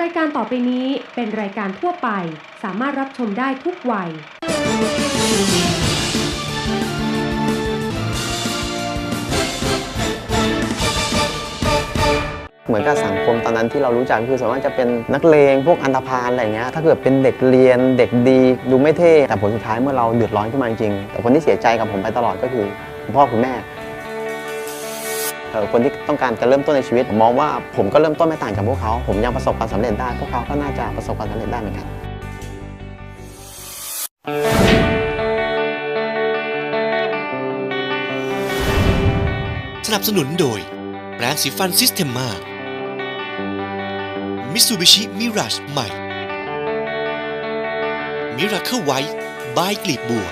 รายการต่อไปนี้เป็นรายการทั่วไป สามารถรับชมได้ทุกวัย เหมือนกับสังคมตอนนั้นที่เรารู้จักคือส่วนมากจะเป็นนักเลงพวกอันธพาลอะไรเงี้ยถ้าเกิดเป็นเด็กเรียนเด็กดีดูไม่เท่แต่ผลสุดท้ายเมื่อเราเดือดร้อนขึ้นมาจริงแต่คนที่เสียใจกับผมไปตลอดก็คือคุณพ่อคุณแม่ คนที่ต้องการจะเริ่มต้นในชีวิตผมมองว่าผมก็เริ่มต้นไม่ต่างจากพวกเขา ผมยังประสบความสำเร็จได้ พวกเขาก็น่าจะประสบความสำเร็จได้เหมือนกันสนับสนุนโดยแปรงสีฟันซิสเ e มมามิซูบิชิมิราชใหม่มิราเคิลไวท์บายกลีบบัว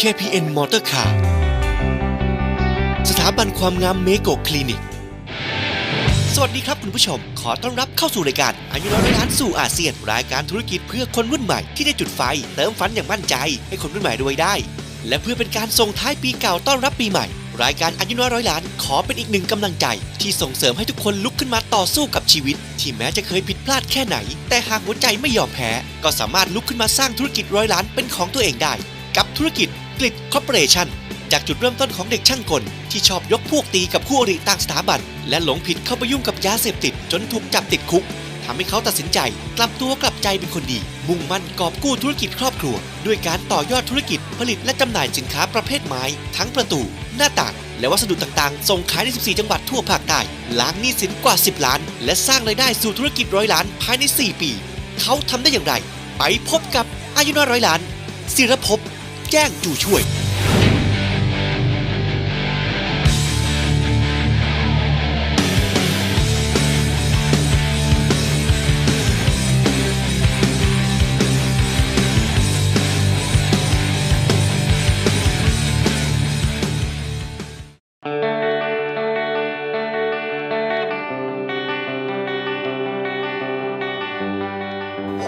KPN มอเตอร์คาร์ สถาบันความงามเมโกคลินิก สวัสดีครับคุณผู้ชม ขอต้อนรับเข้าสู่รายการอายุน้อยล้านสู่อาเซียน รายการธุรกิจเพื่อคนรุ่นใหม่ที่ได้จุดไฟ เติมฝันอย่างมั่นใจ ให้คนรุ่นใหม่รวยได้ และเพื่อเป็นการส่งท้ายปีเก่าต้อนรับปีใหม่ รายการอายุน้อยร้อยล้าน ขอเป็นอีกหนึ่งกำลังใจ ที่ส่งเสริมให้ทุกคนลุกขึ้นมาต่อสู้กับชีวิต ที่แม้จะเคยผิดพลาดแค่ไหน แต่หากหัวใจไม่ยอมแพ้ก็สามารถลุกขึ้นมาสร้างธุรกิจร้อยล้านเป็นของตัวเองได้ กับธุรกิจกลิดคอร์ปอเรชั่น จากจุดเริ่มต้นของเด็กช่างกล ที่ชอบยกพวกตีกับคู่อริต่างสถาบัน และหลงผิดเข้าไปยุ่งกับยาเสพติด จนถูกจับติดคุกทำให้เขาตัดสินใจ กลับตัวกลับใจเป็นคนดี มุ่งมั่นกอบกู้ธุรกิจครอบครัว ด้วยการต่อยอดธุรกิจผลิตและจำหน่ายสินค้าประเภทไม้ ทั้งประตู หน้าต่าง และวัสดุต่างๆ ส่งขายใน 14 จังหวัดทั่วภาคใต้ล้างหนี้สินกว่า 10 ล้าน และสร้างรายได้สู่ธุรกิจร้อยล้านภายใน 4 ปี เขาทำได้อย่างไร ไปพบกับอายุน้อยร้อยล้านศิรภพแจ้งจู่ช่วย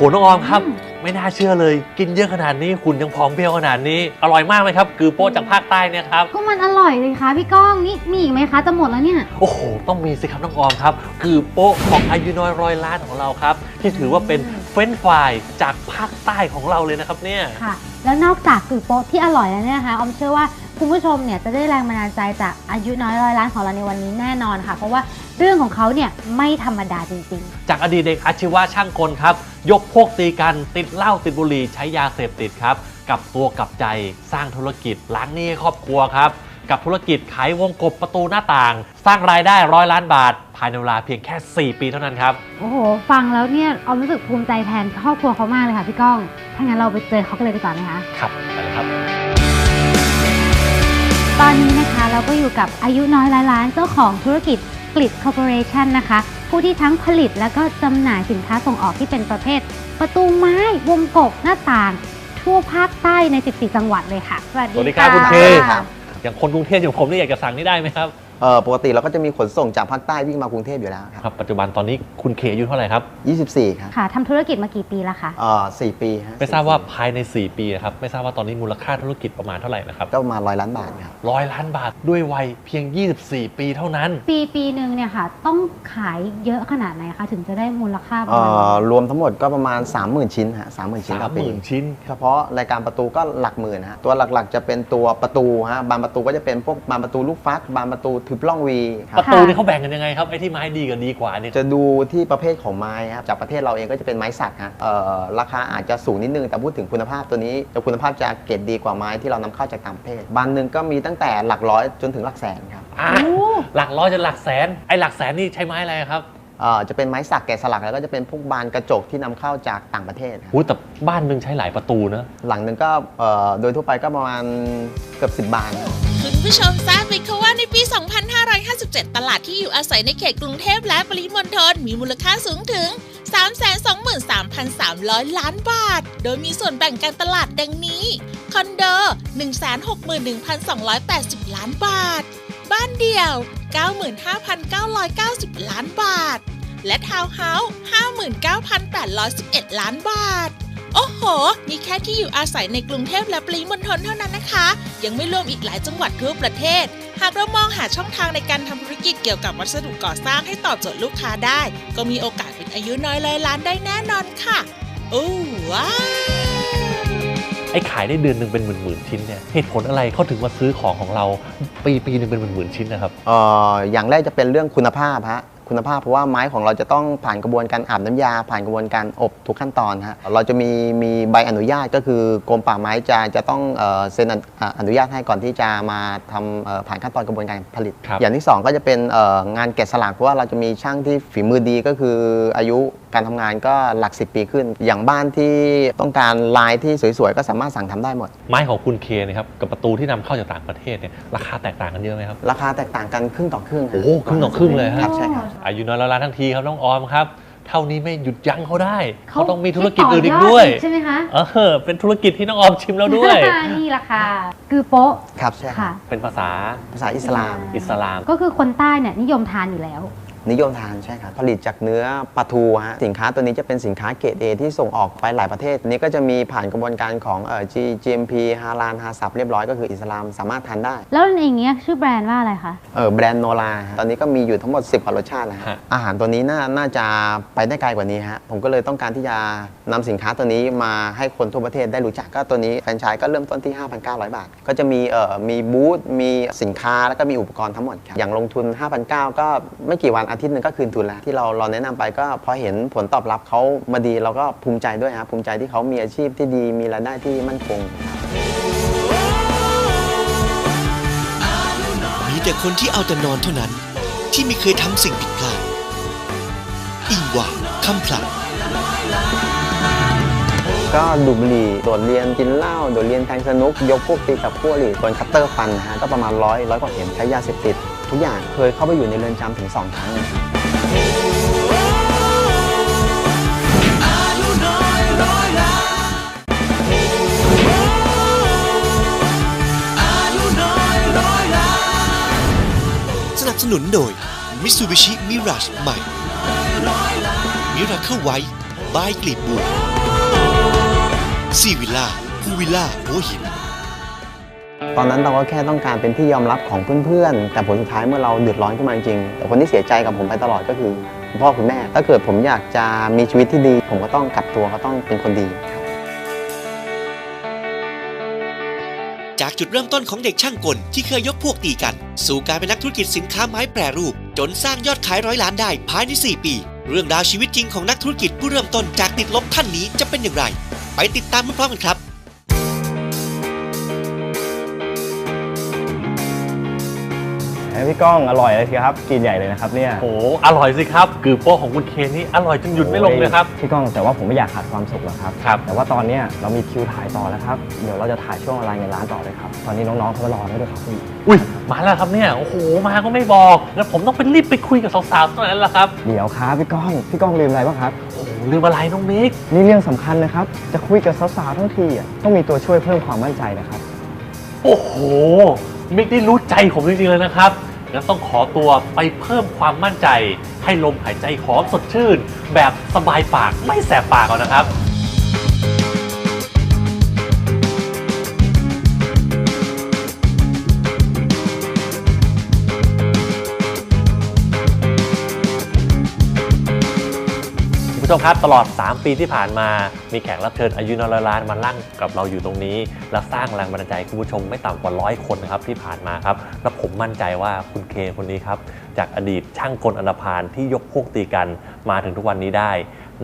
น้องออมครับ ไม่น่าเชื่อเลย กินเยอะขนาดนี้คุณยังผอมเพรียวขนาดนี้ อร่อยมากเลยครับ คือโป๊ะจากภาคใต้เนี่ยครับ ก็มันอร่อยเลยค่ะพี่ก้องนี่มีอีกไหมคะจะหมดแล้วเนี่ย โอ้โห ต้องมีสิครับน้องออมครับ คือโป๊ะของอายุน้อยร้อยล้านของเราครับ ที่ถือว่าเป็นเฟรนช์ฟรายจากภาคใต้ของเราเลยนะครับเนี่ย ค่ะ แล้วนอกจากคือโป๊ะที่อร่อยแล้วเนี่ยนะคะออมเชื่อว่า คุณผู้ชมเนี่ยจะได้แรงบันดาลใจจากอายุน้อยร้อยล้านของเราในวันนี้แน่นอนค่ะ เพราะว่าเรื่องของเขาเนี่ยไม่ธรรมดาจริงจากอดีตเด็กอาชีวะช่างกลครับ ยกพวกตีกันติดเหล้าติดบุหรี่ใช้ยาเสพติดครับกลับตัวกลับใจสร้างธุรกิจล้างหนี้ให้ครอบครัวครับ กับธุรกิจขายวงกบประตูหน้าต่าง สร้างรายได้ร้อยล้านบาท ภายในเวลาเพียงแค่ 4 ปีเท่านั้นครับ ๆ โอ้โห ฟังแล้วเนี่ยออมรู้สึกภูมิใจแทนครอบครัวเขามากเลยค่ะพี่ก้อง ถ้างั้นเราไปเจอเขากันเลยดีกว่าไหมคะ ครับไปเลยครับ ตอนนี้นะคะเราก็อยู่กับอายุน้อยร้อยล้านเจ้าของธุรกิจกลิดคอร์ปอเรชันนะคะ ผู้ที่ทั้งผลิตแล้วก็จำหน่ายสินค้าส่งออกที่เป็นประเภท ประตูไม้ วงกบหน้าต่าง ทั่วภาคใต้ใน 14 จังหวัดเลยค่ะ สวัสดีสวัสดีครับะคุณเคครับอย่างคนกรุงเทพอย่างผมนี่อยากจะสั่งนี่ได้ไหมครับ เอ่อปกติเราก็จะมีขนส่งจากภาคใต้วิ่งมากรุงเทพอยู่แล้วคครับรับปัจจุบันตอนนี้คุณเคอายุเท่าไหร่ครับ24ครับค่ะทำธุรกิจมากี่ปีแล้วคะ เอ่อ4ปีฮะไม่ทราบว่าภายใน 4 ปีนะครับไม่ทราบว่าตอนนี้มูลค่าธุรกิจประมาณเท่าไหร่นะครับก็ประมาณร้อยล้านบาทครับร้อยล้านบาทด้วยวัยเพียง 24 ปีเท่านั้น ปีปีหนึ่งเนี่ยค่ะ ต้องขายเยอะขนาดไหนคะ ถึงจะได้มูลค่าประเอ่มาณอนี้รวมทั้งหมดก็ประมาณ 30,000 ชิ้นฮะ30,000ชิ้นต่อปี30,000 ชิ้น เฉพาะรายการประตูก็หลักหมื่นฮะตัวหลักๆจะเป็นตัวประตูฮะบานประตูก็จะเป็นพวกบานประตูลูกฟักบานประตูทึบล่องวีครัปบ ระตูนี่เขาแบ่งกันยังไงครับไอ้ที่ไม้ดีกับดีกว่าเนี่ย จะดูที่ประเภทของไม้ครับจากประเทศเราเองก็จะเป็นไม้สักฮะเอ่อราคาอาจจะสูงนิดนึง แต่พูดถึงคุณภาพตัวนี้จะคุณภาพจะเกรดดีกว่าไม้ที่เรานำเข้าจากต่างประเทศบานหนึ่งก็มีตั้งแต่หลักร้อยจนถึงหลักแสนครับ อะหลักร้อยจนหลักแสน ไอ้หลักแสนนี่ใช้ไม้อะไรครับเอ่อ จะเป็นไม้สักแกะสลักแล้วก็จะเป็นพวกบานกระจกที่นำเข้าจากต่างประเทศครับหูแต่บ้านหนึ่งใช้หลายประตูนะหลังหนึ่งก็เอ่อโดยทั่วไปก็ประมาณเกือบ 10 บาน คุณผู้ชมทราบไหมคะว่าในปี 2557 ตลาดที่อยู่อาศัยในเขตกรุงเทพและปริมณฑลมีมูลค่าสูงถึง 323,300 ล้านบาท โดยมีส่วนแบ่งการตลาดดังนี้ คอนโด 161,280 ล้านบาท บ้านเดี่ยว 95,990 ล้านบาท และทาวน์เฮาส์59,811 ล้านบาท โอ้โห นี่แค่ที่อยู่อาศัยในกรุงเทพและปริมณฑลเท่านั้นนะคะ ยังไม่รวมอีกหลายจังหวัดทั่วประเทศ หากเรามองหาช่องทางในการทำธุรกิจเกี่ยวกับวัสดุก่อสร้างให้ตอบโจทย์ลูกค้าได้ ก็มีโอกาสเป็นอายุน้อยร้อยล้านได้แน่นอนค่ะ โอ้ว้าว ไอ้ขายได้เดือนหนึ่งเป็นหมื่นๆชิ้นเนี่ยเหตุผลอะไรเขาถึงมาซื้อของของเราปีปีหนึ่งเป็นหมื่นๆชิ้นนะครับ เอ่ออย่างแรกจะเป็นเรื่องคุณภาพฮะ คุณภาพเพราะว่าไม้ของเราจะต้องผ่านกระบวนการอาบน้ำยา ผ่านกระบวนการอบทุกขั้นตอนฮะเราจะมีมีใบอนุญาตก็คือกรมป่าไม้จะจะต้องเอ่อเซ็นอนุอ่าอนุญาตให้ก่อนที่จะมาทำเอ่อผ่านขั้นตอนกระบวนการผลิตครับอย่างที่สองก็จะเป็นเอ่องานแกะสลักเพราะว่าเราจะมีช่างที่ฝีมือดีก็คืออายุการทำงานก็หลัก 10 ปีขึ้น อย่างบ้านที่ต้องการลายที่สวยๆ ก็สามารถสั่งทำได้หมด ไม้ของคุณเคนะครับกับประตูที่นำเข้าจากต่างประเทศเนี่ยราคาแตกต่างกันเยอะไหมครับ ราคาแตกต่างกันครึ่งต่อครึ่งฮะโอ้โหครึ่งต่อครึ่งเลยฮะครับใช่ครับอายุน้อยร้อยล้านทั้งทีครับน้องออมครับ เท่านี้ไม่หยุดยั้งเขาได้เขาเขาต้องมีธุรกิจอื่นอีกด้วยใช่ไหมคะเออเป็นธุรกิจที่น้องออมชิมแล้วด้วยนี่แหละค่ะคือโป๊ะครับใช่ครัค่ะบเป็นภาษาภาษาอิสลามอิสลาม ก็คือคนใต้เนี่ยนิยมทานอยู่แล้ว นิยมทานใช่ครับผลิตจากเนื้อปลาทูฮะสินค้าตัวนี้จะเป็นสินค้าเกรด A ที่ส่งออกไปหลายประเทศอันนี้ก็จะมีผ่านกระบวนการของเอ่อ G GMP ฮาลานฮาซับเรียบร้อยก็คืออิสลามสามารถทานได้แล้วอย่างเงี้ยชื่อแบรนด์ว่าอะไรคะ เออแบรนด์โนลาตอนนี้ก็มีอยู่ทั้งหมด 10กว่ารสชาติแล้วฮะฮะ อาหารตัวนี้น่าน่าจะไปได้ไกลกว่านี้ฮะผมก็เลยต้องการที่จะนำสินค้าตัวนี้มาให้คนทั่วประเทศได้รู้จักก็ตัวนี้แฟรนไชส์ก็เริ่มต้นที่ 5,900 บาท ก็จะมีเอ่อมีบูธมีสินค้าแล้วก็มีอุปกรณ์ทั้งหมดครับอย่างลงทุน 5,900 ก็ไม่กี่วันอาทิตย์หนึงก็คืนทุนแล้วที่เราเราแนะนำไปก็พอเห็นผลตอบรับเขามาดีเราก็ภูมิใจด้วยฮะภูมิใจที่เขามีอาชีพที่ดีมีรายได้ที่มั่นคงมีแต่คนที่เอาแต่นอนเท่านั้น ที่ไม่เคยทำสิ่งผิดพลาดอิงหว่าคำพลันก็ดูดบุหรี่โดดเรียนกินเหล้าโดดเรียนแทงสนุก ยกพวกตีกับพวกหรือโดนคัตเตอร์ฟันนะฮะก็ประมาณร้อยร้อยกว่าเข็มใช้ยาเสพติด ทุกอย่างเคยเข้าไปอยู่ในเรือนจำถึง 2 ครั้งสนับสนุนโดย Mitsubishi Mirage ใหม่ Miracle White บายกลีบบัวซีวิล่าพูวิล่าหัวหิน ตอนนั้นเราก็แค่ต้องการเป็นที่ยอมรับของเพื่อนๆ แต่ผลสุดท้ายเมื่อเราเดือดร้อนขึ้นมาจริงๆแต่คนที่เสียใจกับผมไปตลอดก็คือคุณพ่อคุณแม่ ถ้าเกิดผมอยากจะมีชีวิตที่ดี ผมก็ต้องกลับตัวก็ต้องเป็นคนดี จากจุดเริ่มต้นของเด็กช่างกลที่เคยยกพวกตีกัน สู่การเป็นนักธุรกิจสินค้าไม้แปรรูป จนสร้างยอดขายร้อยล้านได้ภายใน 4 ปี เรื่องราวชีวิตจริงของนักธุรกิจผู้เริ่มต้นจากติดลบท่านนี้จะเป็นอย่างไร ไปติดตามพร้อมกันครับ พี่ก้องอร่อยเลยสิครับกินใหญ่เลยนะครับเนี่ยโอ้โหอร่อยสิครับคือโป๊ะของคุณเคนนี่อร่อยจนหยุดไม่ลงเลยครับ พี่ก้องแต่ว่าผมไม่อยากขาดความสุขหรอกครับครับ แต่ว่าตอนเนี้ยเรามีคิวถ่ายต่อแล้วครับเดี๋ยวเราจะถ่ายช่วงรายงานร้านต่อเลยครับตอนนี้น้องๆเขามารอแล้วด้วยครับพี่อุ้ยมาแล้วครับเนี่ยโอ้โหมาก็ไม่บอกแล้วผมต้องไปรีบไปคุยกับสาวๆเท่านั้นแหละครับเดี๋ยวครับพี่ก้องพี่ก้องลืมอะไรบ้างครับ โอ้โหลืมอะไรน้องมิกนี่เรื่องสำคัญนะครับ จะคุยกับสาวๆทั้งทีอะต้องมีตัวช่วยเพิ่มความมั่นใจนะครับ โอ้โหมิกนี่รู้ใจผมจริงๆเลยนะครับ งั้นต้องขอตัวไปเพิ่มความมั่นใจ ให้ลมหายใจหอมสดชื่น แบบสบายปากไม่แสบปากก่อนนะครับ ชมครับตลอด 3 ปีที่ผ่านมา มีแขกรับเชิญอายุน้อยร้อยล้านมาลั่งกับเราอยู่ตรงนี้ และสร้างแรงบันดาลใจคุณผู้ชมไม่ต่ำกว่าร้อยคนนะครับที่ผ่านมาครับ และผมมั่นใจว่าคุณเคคนนี้ครับ จากอดีตช่างกลอันธพาลที่ยกพวกตีกันมาถึงทุกวันนี้ได้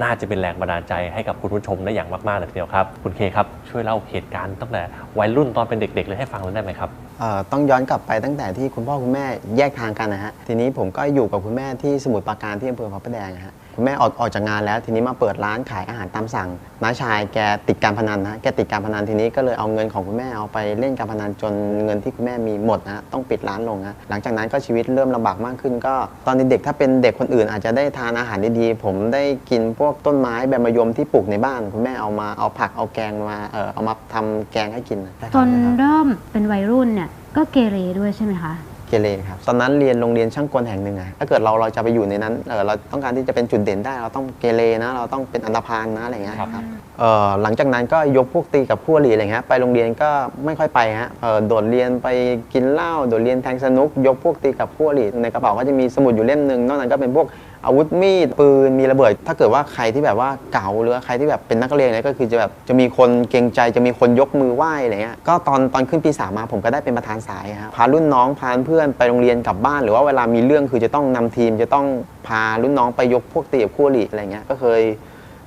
น่าจะเป็นแรงบันดาลใจให้กับคุณผู้ชมได้อย่างมากๆเลยทีเดียวครับ คุณเคครับช่วยเล่าเหตุการณ์ตั้งแต่วัยรุ่นตอนเป็นเด็ก ๆ เลยให้ฟังเลยได้ไหมครับเอ่อต้องย้อนกลับไปตั้งแต่ที่คุณพ่อคุณแม่แยกทางกันนะฮะทีนี้ผมก็อยู่กับคุณแม่ที่สมุทรปราการที่อำเภอพระประแดงอะฮะ คุณแม่ออกออกจากงานแล้ว ทีนี้มาเปิดร้านขายอาหารตามสั่งน้าชายแกติดการพนันนะแกติดการพนันทีนี้ก็เลยเอาเงินของคุณแม่เอาไปเล่นการพนันจนเงินที่คุณแม่มีหมดนะต้องปิดร้านลงนะหลังจากนั้นก็ชีวิตเริ่มลำบากมากขึ้น ก็ตอนเด็กๆถ้าเป็นเด็กคนอื่น อาจจะได้ทานอาหารดีๆผมได้กินพวกต้นไม้ใบมะยมที่ปลูกในบ้าน คุณแม่เอามาเอาผักเอาแกงมาเออเอามาทำแกงให้กินนะจนเริ่มเป็นวัยรุ่นเนี่ยก็เกเรด้วยใช่ไหมคะ เกเรครับตอนนั้นเรียนโรงเรียนช่างกลแห่งหนึ่งอะถ้าเกิดเราเราจะไปอยู่ในนั้นเออเราต้องการที่จะเป็นจุดเด่นได้ เราต้องเกเรนะเราต้องเป็นอันธพาลนะอะไรเงี้ยครับครับเอ่อหลังจากนั้นก็ยกพวกตีกับคู่อริอะไรเงี้ยไปโรงเรียนก็ไม่ค่อยไปฮะเอ่อโดดเรียนไปกินเหล้าโดดเรียนแทงสนุก ยกพวกตีกับคู่อริในกระเป๋าก็จะมีสมุดอยู่เล่มหนึ่งนอกนั้นก็เป็นพวก อาวุธมีดปืนมีระเบิด ถ้าเกิดว่าใครที่แบบว่าเก่าหรือว่าใครที่แบบเป็นนักเรียนเนี่ยก็คือจะแบบจะมีคนเกรงใจจะมีคนยกมือไหว้อะไรเงี้ยก็ตอนตอนขึ้นปีสามมาผมก็ได้เป็นประธานสายครับพารุ่นน้องพาเพื่อนไปโรงเรียนกลับบ้าน หรือว่าเวลามีเรื่องคือจะต้องนำทีมจะต้องพารุ่นน้องไปยกพวกตีกับคู่อริอะไรเงี้ยก็เคย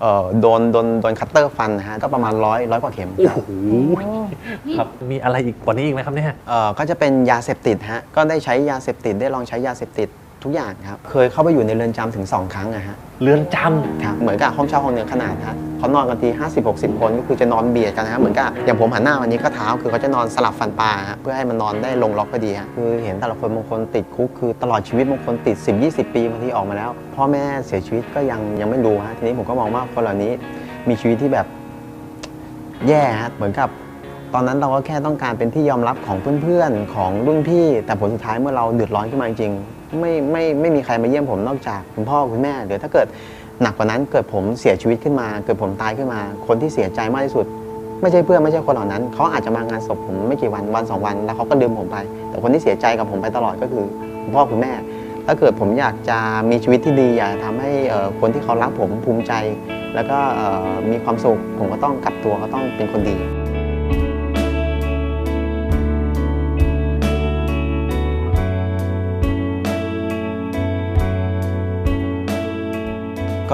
เอ่อโดนโดนโดนคัตเตอร์ฟันนะฮะก็ประมาณร้อยร้อยกว่าเข็มโอ้โหครับมีอะไรอีกกว่านี้อีกไหมครับเนี่ยเอ่อก็จะเป็นยาเสพติดฮะก็ได้ใช้ยาเสพติดได้ลองใช้ยาเสพติด ทุกอย่างครับ เคยเข้าไปอยู่ในเรือนจำถึง 2 ครั้งนะฮะเรือนจำครับเหมือนกับห้องเช่าห้องเดียวขนาดฮะเขานอนกันที50 60 คนก็คือจะนอนเบียดกันนะฮะเหมือนกับอย่างผมหันหน้าวันนี้ก็เท้าคือเขาจะนอนสลับฟันปลาฮะเพื่อให้มันนอนได้ลงล็อกพอดีฮะคือเห็นแต่ละคนบางคนติดคุกคือตลอดชีวิตบางคนติด 10 20 ปีบางทีออกมาแล้ว พ่อแม่เสียชีวิตก็ยังยังไม่รู้ฮะทีนี้ผมก็มองว่าคนเหล่านี้มีชีวิตที่แบบ แย่ฮะเหมือนกับ ตอนนั้นเราก็แค่ต้องการเป็นที่ยอมรับของเพื่อนๆ ของรุ่นพี่ แต่ผลสุดท้ายเมื่อเราเดือดร้อนขึ้นมาจริงๆ ไม่ไม่ไม่มีใครมาเยี่ยมผมนอกจากคุณพ่อคุณแม่หรือถ้าเกิดหนักกว่านั้นเกิดผมเสียชีวิตขึ้นมา เกิดผมตายขึ้นมา คนที่เสียใจมากที่สุด ไม่ใช่เพื่อนไม่ใช่คนเหล่านั้นเขาอาจจะมางานศพผมไม่กี่วันวันสองวัน แล้วเขาก็ลืมผมไป แต่คนที่เสียใจกับผมไปตลอดก็คือคุณพ่อคุณแม่ ถ้าเกิดผมอยากจะมีชีวิตที่ดีอยากจะทำให้คนที่เขารักผมภูมิใจ แล้วก็มีความสุขผมก็ต้องกลับตัวก็ต้องเป็นคนดี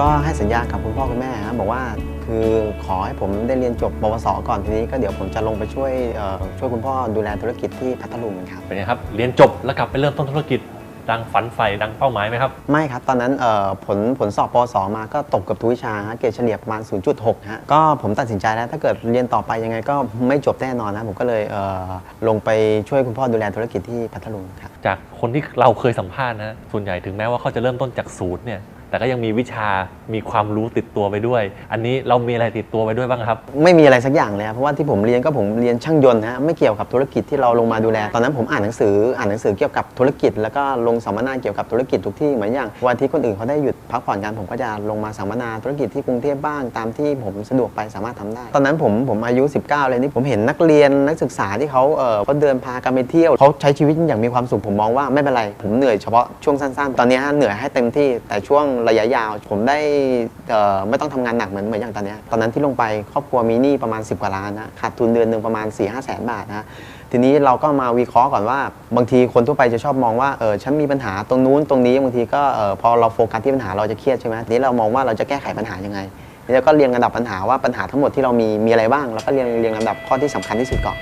ก็ให้สัญญากับคุณพ่อคุณแม่ครับบอกว่าคือขอให้ผมได้เรียนจบปวสก่อนทีนี้ ก็เดี๋ยวผมจะลงไปช่วยเอ่อช่วยคุณพ่อดูแลธุรกิจที่พัทลุงครับเป็นไงครับเรียนจบแล้วกลับไปเริ่มต้นธุรกิจดังฝันใฝ่ดังเป้าหมายไหมครับ ไม่ครับ ตอนนั้นเอ่อผลผลสอบปวสมาก็ตกเกับทุกวิชาฮะเกรดเฉลี่ยประมาณ 0.6 ฮะ ก็ผมตัดสินใจแล้ว ถ้าเกิดเรียนต่อไปยังไงก็ไม่จบแน่นอนนะ ผมก็เลยเอ่อลงไปช่วยคุณพ่อดูแลธุรกิจที่พัทลุงครับ จากคนที่เราเคยสัมภาษณ์นะ ส่วนใหญ่ถึงแม้ว่าเขาจะเริ่มต้นจากศูนย์เนี่ย แต่ก็ยังมีวิชา มีความรู้ติดตัวไปด้วย อันนี้เรามีอะไรติดตัวไปด้วยบ้างครับ ไม่มีอะไรสักอย่างเลยครับเพราะว่าที่ผมเรียนก็ผมเรียนช่างยนต์ฮะไม่เกี่ยวกับธุรกิจที่เราลงมาดูแล ตอนนั้นผมอ่านหนังสืออ่านหนังสือเกี่ยวกับธุรกิจ แล้วก็ลงสัมมนาเกี่ยวกับธุรกิจทุกที่เหมือนอย่างวันที่คนอื่นเขาได้หยุดพักผ่อนกันผมก็จะลงมาสัมมนาธุรกิจที่กรุงเทพบ้างตามที่ผมสะดวกไปสามารถทำได้ ตอนนั้นผมผมอายุ 19 เลยนี่ผมเห็นนักเรียนนักศึกษาที่เขาเออเขาเดินพากันไปเที่ยวเขาใช้ชีวิตอย่างมีความสุขผมมองว่าไม่เป็นไรผมเหนื่อยเฉพาะช่วงสั้นๆ ตอนนี้เหนื่อยให้เต็มที่แต่ช่วงระยะยาว ผมได้ไม่ต้องทำงานหนักเหมือนเหมือนอย่างตอนนี้ตอนนั้นที่ลงไปครอบครัวมีหนี้ประมาณ 10 กว่าล้านนะขาดทุนเดือนหนึ่งประมาณ4 5 0 0แสนบาทนะทีนี้เราก็มาวิเคราะห์ก่อนว่า บางทีคนทั่วไปจะชอบมองว่าเออฉันมีปัญหาตรงนู้นตรงนี้บางทีก็เออพอเราโฟกัสที่ปัญหาเราจะเครียดใช่ไหมทีนี้เรามองว่าเราจะแก้ไขปัญหายังไงทีนี้เราก็เรียงลำดับปัญหาว่าปัญหาทั้งหมดที่เรามีมีอะไรบ้าง แล้วก็เรียงเรียงลำดับข้อที่สำคัญที่สุดก่อน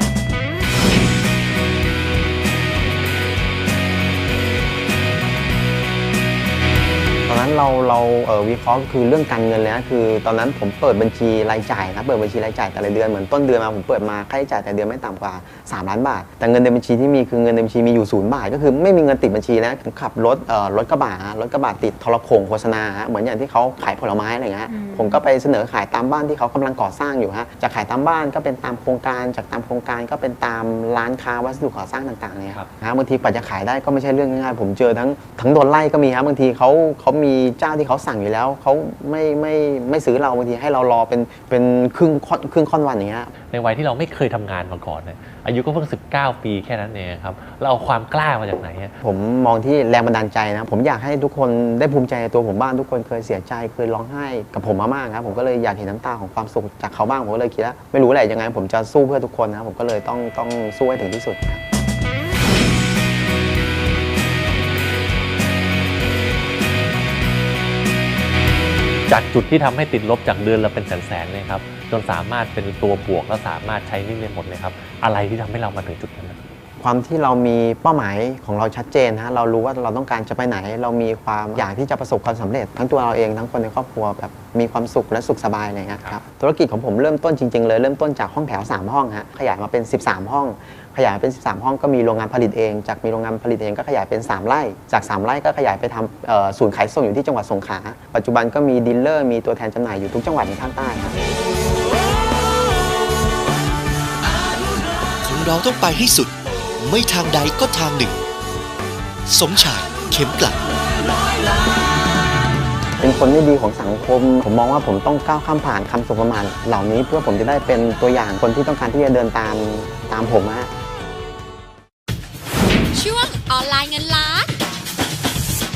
เราเราเอ่อวิเคราะห์คือเรื่องการเงินเลยนะคือ ตอนนั้นผมเปิดบัญชีรายจ่ายนะเปิดบัญชีรายจ่ายแต่ละเดือนเหมือนต้นเดือนมาผมเปิดมาค่าใช้จ่ายแต่เดือนไม่ต่ำกว่า 3 ล้านบาท แต่เงินในบัญชีที่มีคือเงินในบัญชีมีอยู่ศูนย์บาท ก็คือไม่มีเงินติดบัญชีนะผมขับรถเอ่อรถกระบะฮะรถกระบะติดทรโขงโฆษณาฮะเหมือนอย่างที่เขาขายผลไม้อะไรเงี้ยอืมผมก็ไปเสนอขายตามบ้านที่เขากำลังก่อสร้างอยู่ฮะจะขายตามบ้านก็เป็นตามโครงการจากตามโครงการก็เป็นตามร้านค้าวัสดุก่อสร้างต่างๆเนี่ยครับนะบางทีกว่าจะขายได้ก็ไม่ใช่เรื่องง่ายๆผมเจอทั้งทั้งโดนไล่ก็มีครับบางทีเขาเขามีเจ้าที่เขาสั่งอยู่แล้วเขาไม่ไม่ไม่ซื้อเราบางทีให้เรารอเป็นเป็นครึ่งค่อนครึ่งค่อนวันอย่างเงี้ยในวัยที่เราไม่เคยทำงานมาก่อนเนี่ยอายุก็เพิ่ง 19 ปีแค่นั้นเองครับเราเอาความกล้ามาจากไหนอะผมมองที่แรงบันดาลใจนะ ผมอยากให้ทุกคนได้ภูมิใจในตัวผมบ้างทุกคนเคยเสียใจเคยร้องไห้กับผมมามากครับผมก็เลยอยากเห็นน้ำตาของความสุขจากเขาบ้างผมก็เลยคิดว่าไม่รู้แหละยังไงผมจะสู้เพื่อทุกคนนะผมก็เลยต้องต้องสู้ให้ถึงที่สุดครับ จากจุดที่ทำให้ติดลบจากเดือนละเป็นแสนๆเนี่ยครับจนสามารถเป็นตัวบวกแล้วสามารถใช้นี่ได้หมดเลยครับ อะไรที่ทำให้เรามาถึงจุดนั้นนะความที่เรามีเป้าหมายของเราชัดเจนฮะเรารู้ว่าเราต้องการจะไปไหน เรามีความอยากที่จะประสบความสำเร็จ ทั้งตัวเราเองทั้งคนในครอบครัวแบบมีความสุขและสุขสบายอะไรเงี้ยครับธุรกิจของผมเริ่มต้นจริง ๆ เลยเริ่มต้นจากห้องแถว 3 ห้องฮะขยายมาเป็น 13 ห้อง ขยายเป็น 13 ห้องก็มีโรงงานผลิตเอง จากมีโรงงานผลิตเองก็ขยายเป็น 3 ไร่ จาก 3 ไร่ก็ขยายไปทำเอ่อศูนย์ขายส่งอยู่ที่จังหวัดสงขลา ปัจจุบันก็มีดีลเลอร์ มีตัวแทนจำหน่ายอยู่ทุกจังหวัดในภาคใต้ครับคนเราต้องไปให้สุด ไม่ทางใดก็ทางหนึ่ง สมชายเข็มกลัดเป็นคนไม่ดีของสังคม ผมมองว่าผมต้องก้าวข้ามผ่านคำสบประมาทเหล่านี้เพื่อผมจะได้เป็นตัวอย่างคนที่ต้องการที่จะเดินตามตามผมฮะช่วง ออนไลน์เงินล้าน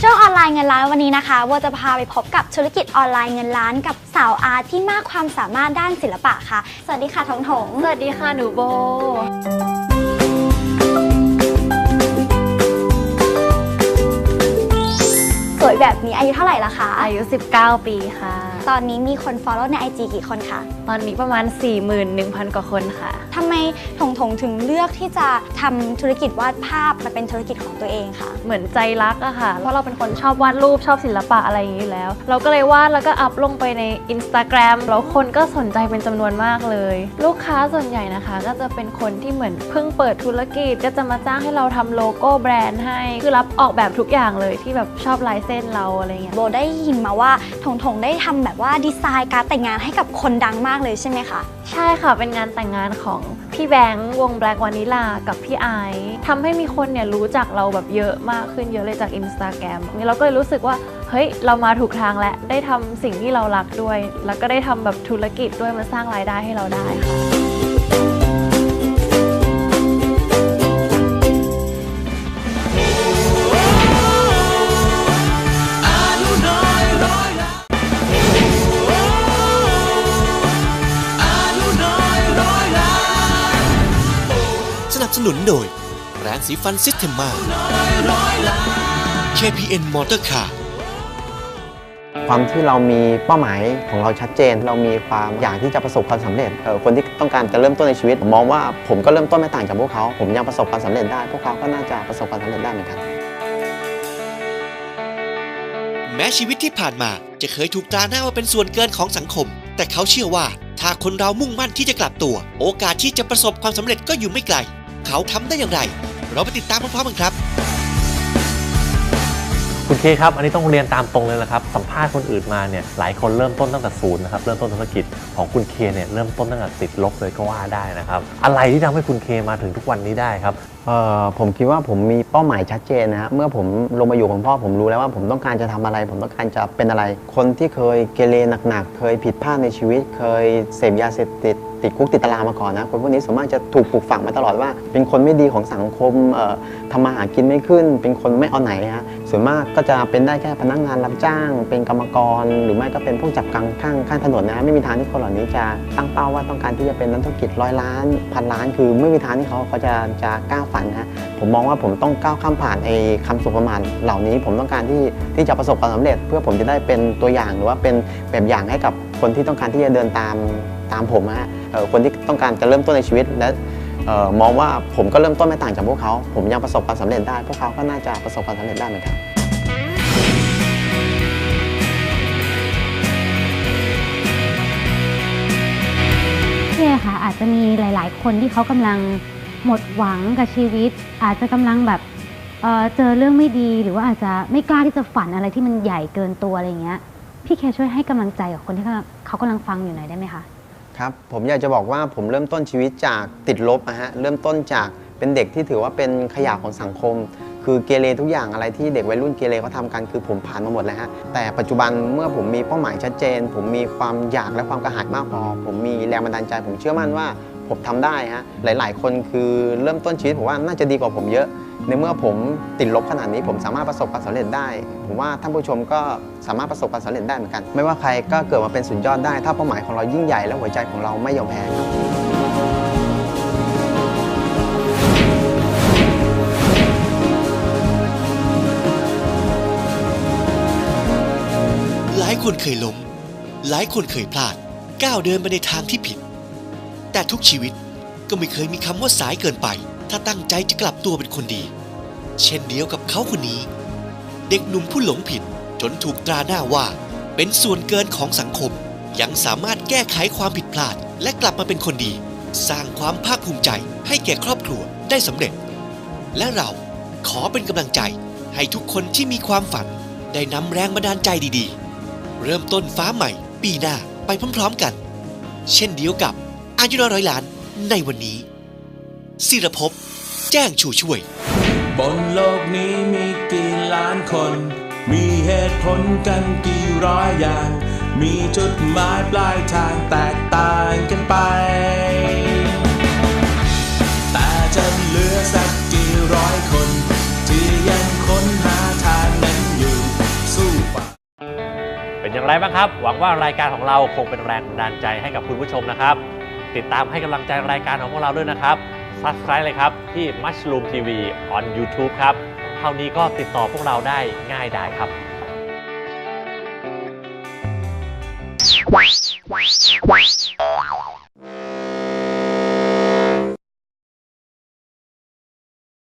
ช่วงออนไลน์เงินล้านวันนี้นะคะว่าจะพาไปพบกับธุรกิจออนไลน์เงินล้านกับสาวอาร์ตที่มากความสามารถด้านศิลปะค่ะ สวัสดีค่ะทงทงสวัสดีค่ะหนูโบ สวยแบบนี้อายุเท่าไหร่ละคะ อายุ 19 ปีค่ะ ตอนนี้มีคน follow ใน IG กี่คนคะ ตอนนี้ประมาณ 41,000 กว่าคนค่ะ ทำไมทงทงถึงเลือกที่จะทำธุรกิจวาดภาพมาเป็นธุรกิจของตัวเองคะ เหมือนใจรักอะค่ะ เพราะเราเป็นคนชอบวาดรูปชอบศิลปะอะไรอย่างนี้อยู่แล้ว เราก็เลยวาดแล้วก็อัพลงไปใน Instagram แล้วคนก็สนใจเป็นจำนวนมากเลย ลูกค้าส่วนใหญ่นะคะ ก็จะเป็นคนที่เหมือนเพิ่งเปิดธุรกิจก็จะมาจ้างให้เราทำโลโก้แบรนด์ให้ คือรับออกแบบทุกอย่างเลยที่แบบชอบลายเส้นเราอะไรเงี้ยโบได้ยินมาว่าทงทงได้ทำแบบว่าดีไซน์การแต่งงานให้กับคนดังมากเลยใช่ไหมคะใช่ค่ะเป็นงานแต่งงานของพี่แบงค์วงแบล็กวานิลากับพี่ไอซ์ทำให้มีคนเนี่ยรู้จักเราแบบเยอะมากขึ้นเยอะเลยจาก Instagram นี่เราก็เลยรู้สึกว่าเฮ้ยเรามาถูกทางแล้วได้ทำสิ่งที่เรารักด้วย แล้วก็ได้ทำแบบธุรกิจด้วยมาสร้างรายได้ให้เราได้ค่ะ นับสนุนโดยแปรงสีฟันซิสเทมมา KPN Motor Car ความที่เรามีเป้าหมายของเราชัดเจน เรามีความอยากที่จะประสบความสำเร็จเอ่อคนที่ต้องการจะเริ่มต้นในชีวิตผมมองว่าผมก็เริ่มต้นไม่ต่างจากพวกเขา ผมยังประสบความสำเร็จได้ พวกเขาก็น่าจะประสบความสำเร็จได้เหมือนกัน แม้ชีวิตที่ผ่านมาจะเคยถูกตราหน้าว่าเป็นส่วนเกินของสังคม แต่เขาเชื่อว่าถ้าคนเรามุ่งมั่นที่จะกลับตัว โอกาสที่จะประสบความสำเร็จก็อยู่ไม่ไกล เขาทำได้อย่างไร เราไปติดตามพร้อมๆกันครับ คุณเคครับ อันนี้ต้องเรียนตามตรงเลยนะครับ สัมภาษณ์คนอื่นมาเนี่ย หลายคนเริ่มต้นตั้งแต่ศูนย์นะครับ เริ่มต้นธุรกิจของคุณเคเนี่ย เริ่มต้นตั้งแต่ติดลบเลยก็ว่าได้นะครับ อะไรที่ทำให้คุณเคมาถึงทุกวันนี้ได้ครับ เอ่อ ผมคิดว่าผมมีเป้าหมายชัดเจนนะฮะ เมื่อผมลงมาอยู่กับพ่อผมรู้แล้วว่าผมต้องการจะทำอะไร ผมต้องการจะเป็นอะไร คนที่เคยเกเรหนักๆ เคยผิดพลาดในชีวิต เคยเสพยาเสพติดติดคุกติดตารางมาก่อนนะคนพวกนี้ส่วนมากจะถูกปลูกฝังมาตลอดว่า เป็นคนไม่ดีของสังคมเอ่อทำมาหากินไม่ขึ้น เป็นคนไม่เอาไหนฮะ ส่วนมากก็จะเป็นได้แค่พนักงานรับจ้าง เป็นกรรมกร หรือไม่ก็เป็นพวกจับกังข้างข้างถนนนะไม่มีทางที่คนเหล่านี้จะตั้งเป้าว่าต้องการที่จะเป็นนักธุรกิจร้อยล้านพันล้าน คือไม่มีทางที่เขาเขาจะจะกล้าฝันฮะผมมองว่าผมต้องก้าวข้ามผ่านไอ้คำสุประมาณเหล่านี้ผมต้องการที่ที่จะประสบความสำเร็จ เพื่อผมจะได้เป็นตัวอย่างหรือว่าเป็นแบบอย่างให้กับคนที่ต้องการที่จะเดินตามตามผมฮะเอ่อคนที่ต้องการจะเริ่มต้นในชีวิตและ มองว่าผมก็เริ่มต้นไม่ต่างจากพวกเขา ผมยังประสบความสำเร็จได้ พวกเขาก็น่าจะประสบความสำเร็จได้เหมือนกันเช่ค่ะอาจจะมีหลาย ๆ คนที่เขากำลังหมดหวังกับชีวิต อาจจะกำลังแบบเเจอเรื่องไม่ดีหรือว่าอาจจะไม่กล้าที่จะฝันอะไรที่มันใหญ่เกินตัวอะไรอย่างเงี้ยพี่เคช่วยให้กำลังใจกับคนที่เขาเขากำลังฟังอยู่หน่อยได้ไหมคะ ครับผมอยากจะบอกว่าผมเริ่มต้นชีวิตจากติดลบนะฮะเริ่มต้นจากเป็นเด็กที่ถือว่าเป็นขยะของสังคม คือเกเรทุกอย่างอะไรที่เด็กวัยรุ่นเกเรเขาทำกันคือผมผ่านมาหมดแล้วฮะแต่ปัจจุบันเมื่อผมมีเป้าหมายชัดเจน ผมมีความอยากและความกระหายมากพอ ผมมีแรงบันดาลใจ ผมเชื่อมั่นว่าผมทำได้ฮะหลาย ๆ คนคือเริ่มต้นชีวิตผมว่าน่าจะดีกว่าผมเยอะ ในเมื่อผมติดลบขนาดนี้ ผมสามารถประสบความสำเร็จได้ ผมว่าท่านผู้ชมก็สามารถประสบความสำเร็จได้เหมือนกัน ไม่ว่าใครก็เกิดมาเป็นสุดยอดได้ ถ้าเป้าหมายของเรายิ่งใหญ่และหัวใจของเราไม่ยอมแพ้ครับหลายคนเคยล้ม หลายคนเคยพลาด ก้าวเดินไปในทางที่ผิด แต่ทุกชีวิตก็ไม่เคยมีคำว่าสายเกินไป ถ้าตั้งใจจะกลับตัวเป็นคนดี เช่นเดียวกับเขาคนนี้ เด็กหนุ่มผู้หลงผิดจนถูกตราหน้าว่า เป็นส่วนเกินของสังคม ยังสามารถแก้ไขความผิดพลาด และกลับมาเป็นคนดี สร้างความภาคภูมิใจให้แก่ครอบครัวได้สำเร็จ และเราขอเป็นกำลังใจให้ทุกคนที่มีความฝัน ได้นำแรงบันดาลใจดีๆ เริ่มต้นฟ้าใหม่ ปีหน้าไปพร้อมๆกัน เช่นเดียวกับอายุน้อยร้อยล้านในวันนี้ ศิรภพแจ้งชูช่วยผบนโลกนี้มีกี่ล้านคน มีเหตุผลกันกี่ร้อยอย่าง มีจุดหมายปลายทางแตกต่างกันไป แต่จะเหลือสักกี่ร้อยคน ที่ยังค้นหาทางนั้นอยู่สู้ฝ่าเป็นอย่างไรบ้างครับ หวังว่ารายการของเราคงเป็นแรงบันดาลใจให้กับคุณผู้ชมนะครับ ติดตามให้กำลังใจรายการของพวกเราด้วยนะครับ Subscribe เลยครับที่ Mushroom TV on YouTube ครับ เท่านี้ก็ติดต่อพวกเราได้ง่ายได้ครับ Wow.